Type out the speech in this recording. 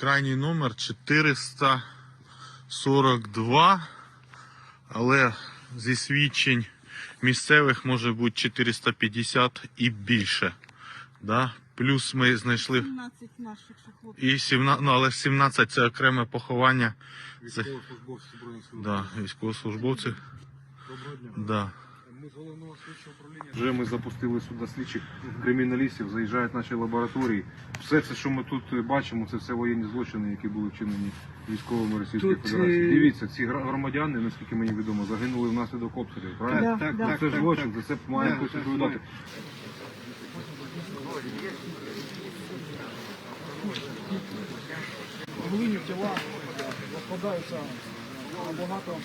крайній номер 442, але зі свідчень місцевих може бути 450 і більше. Да? Плюс ми знайшли 17 наших і 17, ну, але 17 це окреме поховання Це- Військовослужбовці Збройних сил. да, військовослужбовців. Доброго дня. Да. Вже ми запустили сюди слідчих криміналістів, заїжджають наші лабораторії. Все це, що ми тут бачимо, це все воєнні злочини, які були вчинені військовими Російської Тут, Федерації. е, Дивіться, ці громадяни, наскільки мені відомо, загинули внаслідок обстрілів. Правильно? Да, так, да. так, Це ж так, злочин, так. за це має Да, хтось відповідати. Глині тіла розкладаються багато.